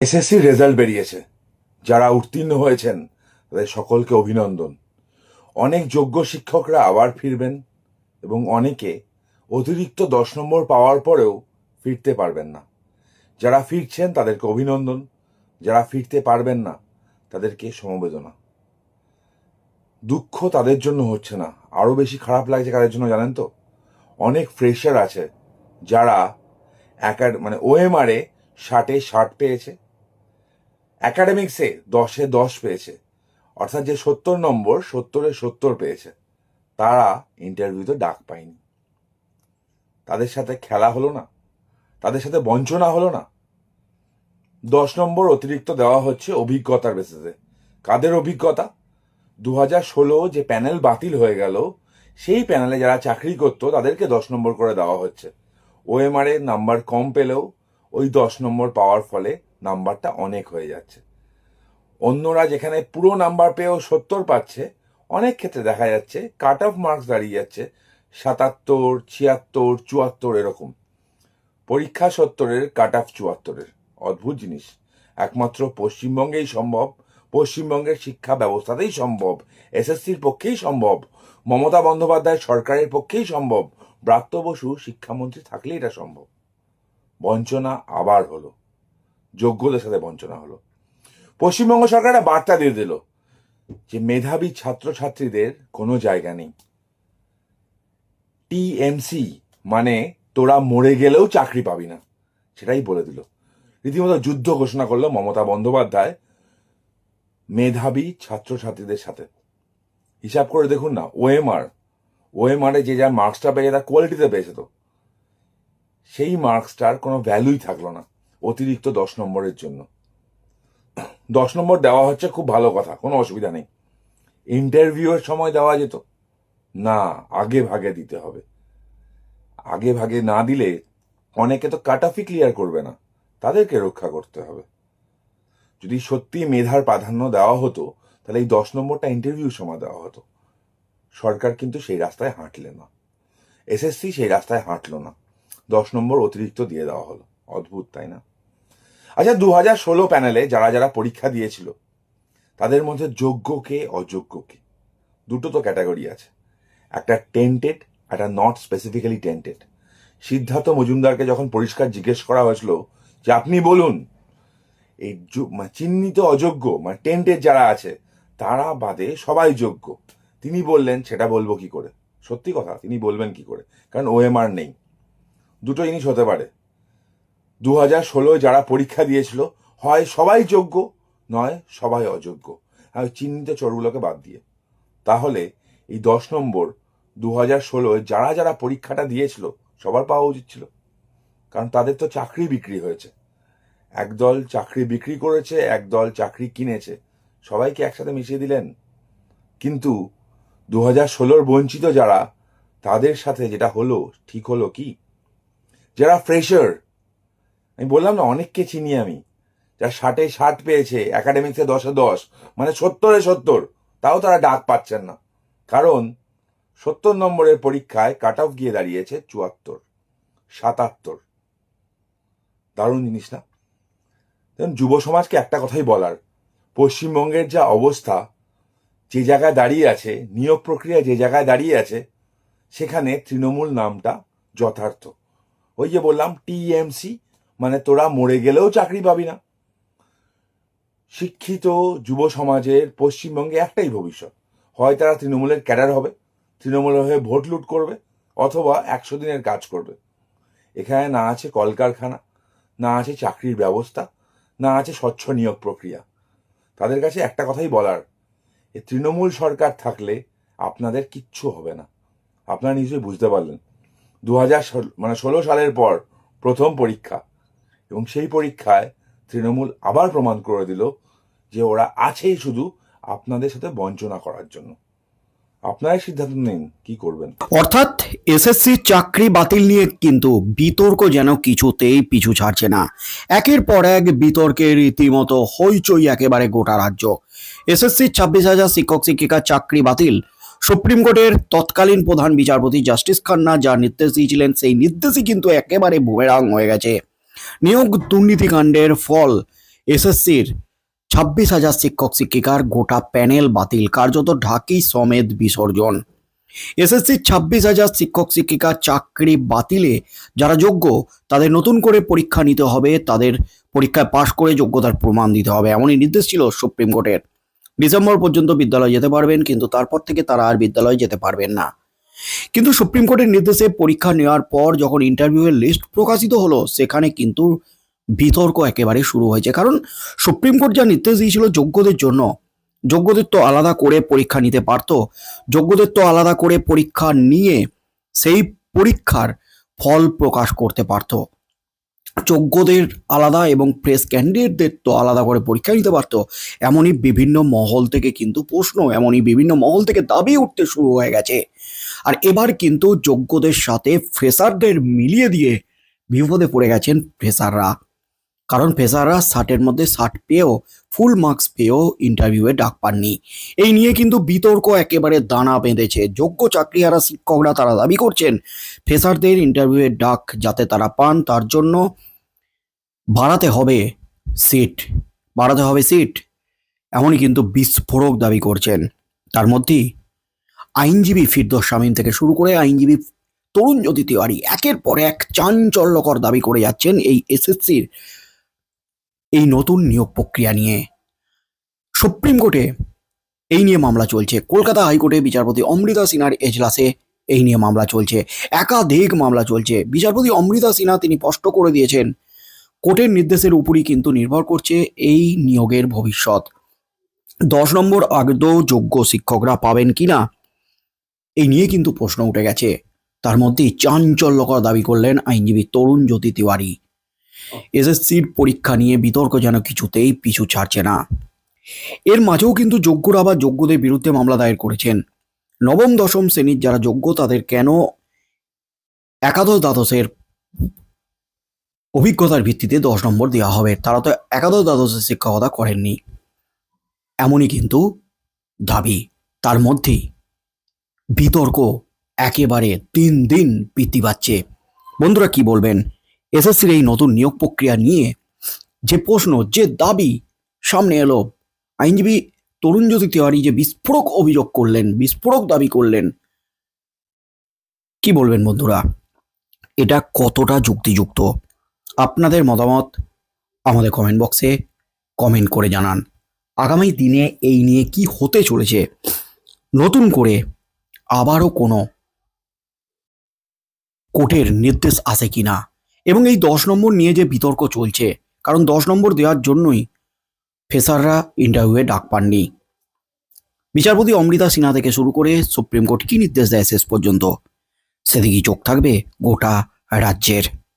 SSC result বেরিয়েছে। যারা উত্তীর্ণ হয়েছেন, তাদের সকলকে অভিনন্দন। অনেক যোগ্য শিক্ষকরা আবার ফিরবেন এবং অনেকে অতিরিক্ত দশ নম্বর পাওয়ার পরেও ফিরতে পারবেন না। যারা ফিরছেন, তাদেরকে অভিনন্দন। যারা ফিরতে পারবেন না, তাদেরকে সমবেদনা। দুঃখ তাদের জন্য হচ্ছে না। আরও বেশি খারাপ লাগছে কাদের জন্য জানেন তো? অনেক ফ্রেশার আছে, যারা একাড মানে ওএমআরে ষাটে ষাট পেয়েছে। একাডেমিক্সে দশে দশ পেয়েছে। অর্থাৎ যে সত্তর নম্বর, সত্তরে সত্তর পেয়েছে। তারা ইন্টারভিউতে ডাক পায়নি। তাদের সাথে খেলা হলো না। তাদের সাথে বঞ্চনা হলো না। দশ নম্বর অতিরিক্ত দেওয়া হচ্ছে অভিজ্ঞতার বেসিসে কাদের অভিজ্ঞতা? দু হাজার ষোলো যে প্যানেল বাতিল হয়ে গেল, সেই প্যানেলে যারা চাকরি করতো, তাদেরকে দশ নম্বর করে দেওয়া হচ্ছে। ওএমআর এর নাম্বার কম পেলেও ওই দশ নম্বর পাওয়ার ফলে নাম্বারটা অনেক হয়ে যাচ্ছে। অন্যরা যেখানে পুরো নাম্বার পেয়েও সত্তর পাচ্ছে, অনেক ক্ষেত্রে দেখা যাচ্ছে কাট অফ মার্কস দাঁড়িয়ে যাচ্ছে, সাতাত্তর, ছিয়াত্তর, চুয়াত্তর এরকম। পরীক্ষা সত্তরের, কাট অফ চুয়াত্তরের। অদ্ভুত জিনিস। একমাত্র পশ্চিমবঙ্গেই সম্ভব, পশ্চিমবঙ্গের শিক্ষা ব্যবস্থাতেই সম্ভব, এসএসসির পক্ষেই সম্ভব, মমতা বন্দ্যোপাধ্যায় সরকারের পক্ষেই সম্ভব, ব্রাত্য বসু শিক্ষামন্ত্রী থাকলে এটা সম্ভব। বঞ্চনা আবার হলো। যোগ্যদের সাথে বঞ্চনা হলো। পশ্চিমবঙ্গ সরকার একটা বার্তা দিয়ে দিল যে মেধাবী ছাত্রছাত্রীদের কোনো জায়গা নেই। টিএমসি মানে তোরা মরে গেলেও চাকরি পাবি না, সেটাই বলে দিল। রীতিমতো যুদ্ধ ঘোষণা করল মমতা বন্দ্যোপাধ্যায় মেধাবী ছাত্রছাত্রীদের সাথে। হিসাব করে দেখুন না, ওএমআর, ওএমআরে যে যা মার্কসটা পেয়েছে, তার কোয়ালিটিতে পেয়েছে তো। সেই মার্কসটার কোনো ভ্যালুই থাকল না। অতিরিক্ত দশ নম্বরের জন্য। দশ নম্বর দেওয়া হচ্ছে খুব ভালো কথা, কোনো অসুবিধা নেই। ইন্টারভিউয়ের সময় দেওয়া যেত। না, আগে ভাগে দিতে হবে। আগে ভাগে না দিলে অনেকে তো কাটাফি ক্লিয়ার করবে না। তাদেরকে রক্ষা করতে হবে। যদি সত্যি মেধার প্রাধান্য দেওয়া হতো, তাহলে এই দশ নম্বরটা ইন্টারভিউ সময় দেওয়া হতো। সরকার কিন্তু সেই রাস্তায় হাঁটলে না। এসএসসি সেই রাস্তায় হাঁটলো না। দশ নম্বর অতিরিক্ত দিয়ে দেওয়া হলো। অদ্ভুত, তাই না? আচ্ছা দু হাজার ষোলো প্যানেলে যারা যারা পরীক্ষা দিয়েছিল, তাদের মধ্যে যোগ্য কে, অযোগ্য কে? দুটো তো ক্যাটাগরি আছে। একটা টেন্টেড, একটা নট স্পেসিফিক্যালি টেন্টেড সিদ্ধার্থ মজুমদারকে যখন পরিষ্কার জিজ্ঞেস করা হয়েছিল যে, আপনি বলুন, এই চিহ্নিত অযোগ্য মানে টেন্টেড যারা আছে, তারা বাদে সবাই যোগ্য। তিনি বললেন, সেটা বলব কি করে? সত্যি কথা, তিনি বলবেন কি করে? কারণ ওএমআর নেই। দুটো জিনিস হতে পারে। দু হাজার ষোলোয় যারা পরীক্ষা দিয়েছিল, হয় সবাই যোগ্য, নয় সবাই অযোগ্য। আর চিহ্নিত চোরগুলোকে বাদ দিয়ে। তাহলে এই দশ নম্বর দু হাজার ষোলোয় যারা যারা পরীক্ষাটা দিয়েছিল, সবার পাওয়া উচিত ছিল। কারণ তাদের তো চাকরি বিক্রি হয়েছে। একদল চাকরি বিক্রি করেছে, একদল চাকরি কিনেছে। সবাইকে একসাথে মিশিয়ে দিলেন। কিন্তু দু হাজার ষোলোর বঞ্চিত যারা, তাদের সাথে যেটা হলো, ঠিক হলো কি? যারা ফ্রেশার আমি বললাম না, অনেককে চিনি আমি। যারা ষাটে ষাট পেয়েছে একাডেমিক্সে দশে দশ মানে সত্তরে সত্তর, তাও তারা ডাক পাচ্ছেন না। কারণ সত্তর নম্বরের পরীক্ষায় কাট অফ গিয়ে দাঁড়িয়েছে চুয়াত্তর, সাতাত্তর। দারুণ জিনিস না? যুব সমাজকে একটা কথাই বলার, পশ্চিমবঙ্গের যা অবস্থা, যে জায়গায় দাঁড়িয়ে আছে, নিয়োগ প্রক্রিয়া যে জায়গায় দাঁড়িয়ে আছে, সেখানে তৃণমূল নামটা যথার্থ। ওই যে বললাম টিএমসি মানে তোরা মরে গেলেও চাকরি পাবি না। শিক্ষিত যুব সমাজের পশ্চিমবঙ্গে একটাই ভবিষ্যৎ। হয় তারা তৃণমূলের ক্যাডার হবে তৃণমূলের হয়ে ভোট লুট করবে, অথবা একশো দিনের কাজ করবে। এখানে না আছে কলকারখানা, না আছে চাকরির ব্যবস্থা, না আছে স্বচ্ছ নিয়োগ প্রক্রিয়া। তাদের কাছে একটা কথাই বলার, এ তৃণমূল সরকার থাকলে আপনাদের কিচ্ছু হবে না। আপনারা নিশ্চয়ই বুঝতে পারলেন। দু হাজার মানে ষোলো সালের পর প্রথম পরীক্ষা এবং সেই পরীক্ষায় তৃণমূল আবার প্রমাণ করে দিল যে ওরা আছেই শুধু আপনাদের সাথে বঞ্চনা করার জন্য। আপনারাই সিদ্ধান্ত নিন, কি করবেন? অর্থাৎ এসএসসি চাকরি বাতিল নিয়ে কিন্তু বিতর্ক যেন কিছুতেই পিছু ছাড়ছে না। একের পর এক বিতর্কে রীতিমতো হইচই একেবারে গোটা রাজ্য। এসএসসি ছাব্বিশ হাজার শিক্ষক শিক্ষিকার চাকরি বাতিল। সুপ্রিম কোর্টের তৎকালীন প্রধান বিচারপতি জাস্টিস খান্না যা নির্দেশ দিয়েছিলেন, সেই নির্দেশই কিন্তু একেবারে বুমেরাং হয়ে গেছে। নিয়োগ দুর্নীতিকাণ্ডের ফল, এসএসসির ছাব্বিশ হাজার শিক্ষক শিক্ষিকার গোটা প্যানেল বাতিল, কার্যত ঢাকি সমেত বিসর্জন। এসএসসির ছাব্বিশ হাজার শিক্ষক শিক্ষিকার চাকরি বাতিলে যারা যোগ্য, তাদের নতুন করে পরীক্ষা নিতে হবে, তাদের পরীক্ষায় পাশ করে যোগ্যতার প্রমাণ দিতে হবে, এমনই নির্দেশ ছিল সুপ্রিম কোর্টের। ডিসেম্বর পর্যন্ত বিদ্যালয়ে যেতে পারবেন, কিন্তু তারপর থেকে তারা আর বিদ্যালয়ে যেতে পারবেন না। কিন্তু সুপ্রিম কোর্টের নির্দেশে পরীক্ষা নেওয়ার পর যখন ইন্টারভিউয়ের লিস্ট প্রকাশিত হলো, সেখানে কিন্তু বিতর্ক একেবারে শুরু হয়েছে। কারণ সুপ্রিম কোর্ট যা নির্দেশ দিয়েছিল যোগ্যদের জন্য, যোগ্যদের তো আলাদা করে পরীক্ষা নিতে পারতো। যোগ্যদের তো আলাদা করে পরীক্ষা নিয়ে সেই পরীক্ষার ফল প্রকাশ করতে পারতো। যোগ্যদের আলাদা এবং প্রেস ক্যান্ডিডেটদের তো আলাদা করে পরীক্ষা নিতে পারতো। এমনই বিভিন্ন মহল থেকে কিন্তু প্রশ্ন, এমনই বিভিন্ন মহল থেকে দাবি উঠতে শুরু হয়ে গেছে। আর এবার কিন্তু যোগ্যদের সাথে ফ্রেশারদের মিলিয়ে দিয়ে বিপদে পড়ে গেছেন ফ্রেশাররা কারণ ফ্রেশাররা ষাটের মধ্যে ষাট পেয়েও ফুল মার্কস পেয়েও ইন্টারভিউয়ে ডাক পাননি। এই নিয়ে কিন্তু বিতর্ক একেবারে দানা বেঁধেছে। যোগ্য চাকরিহারা শিক্ষকরা তারা দাবি করছেন ফ্রেশারদের ইন্টারভিউয়ের ডাক যাতে তারা পান, তার জন্য বাড়াতে হবে সিট, বাড়াতে হবে সিট। এমনই কিন্তু বিস্ফোরক দাবি করছেন। তার মধ্যেই আইনজীবী ফিরদোস শামীম থেকে শুরু করে আইনজীবী তরুণ জ্যোতি তিওয়ারি একের পর এক চাঞ্চল্যকর দাবি করে যাচ্ছেন এই এসএসসির এই নতুন নিয়োগ প্রক্রিয়া নিয়ে। সুপ্রিম কোর্টে এই নিয়ে মামলা চলছে। কলকাতা হাইকোর্টে বিচারপতি অমৃতা সিনহার এজলাসে এই নিয়ে মামলা চলছে। একাধিক মামলা চলছে। বিচারপতি অমৃতা সিনহা তিনি স্পষ্ট করে দিয়েছেন কোর্টের নির্দেশের উপরই কিন্তু নির্ভর করছে এই নিয়োগের ভবিষ্যৎ। দশ নম্বর আদৌ যোগ্য শিক্ষকরা পাবেন কিনা? এই নিয়ে কিন্তু প্রশ্ন উঠে গেছে। তার মধ্যেই চাঞ্চল্যকর দাবি করলেন আইনজীবী তরুণ জ্যোতি তিওয়ারি। এসএসসির পরীক্ষা নিয়ে বিতর্ক যেন কিছুতেই পিছু ছাড়ছে না। এর মাঝেও কিন্তু যোগ্যরা বা যোগ্যদের বিরুদ্ধে মামলা দায়ের করেছেন। নবম, দশম শ্রেণির যারা যোগ্য তাদের কেন একাদশ দ্বাদশের অভিজ্ঞতার ভিত্তিতে দশ নম্বর দেওয়া হবে। তারা তো একাদশ দ্বাদশের শিক্ষকতা করেননি। এমনই কিন্তু দাবি। তার মধ্যেই বিতর্ক একেবারে দিন দিন বৃদ্ধি পাচ্ছে বন্ধুরা কি বলবেন? এসএসসির এই নতুন নিয়োগ প্রক্রিয়া নিয়ে যে প্রশ্ন, যে দাবি সামনে এলো, আইনজীবী তরুণ জ্যোতি তিওয়ারি যে বিস্ফোরক অভিযোগ করলেন, বিস্ফোরক দাবি করলেন, কি বলবেন বন্ধুরা? এটা কতটা যুক্তিযুক্ত? আপনাদের মতামত আমাদের কমেন্ট বক্সে কমেন্ট করে জানান। আগামী দিনে এই নিয়ে কি হতে চলেছে, নতুন করে আবারও কোনো কোর্টের নির্দেশ আসে কি না এবং এই দশ নম্বর নিয়ে যে বিতর্ক চলছে, কারণ দশ নম্বর দেওয়ার জন্যই ফেসাররা ইন্টারভিউয়ে ডাক পাননি। বিচারপতি অমৃতা সিনহা থেকে শুরু করে সুপ্রিম কোর্ট কি নির্দেশ দেয় শেষ পর্যন্ত? সেদিকেই চোখ থাকবে গোটা রাজ্যের।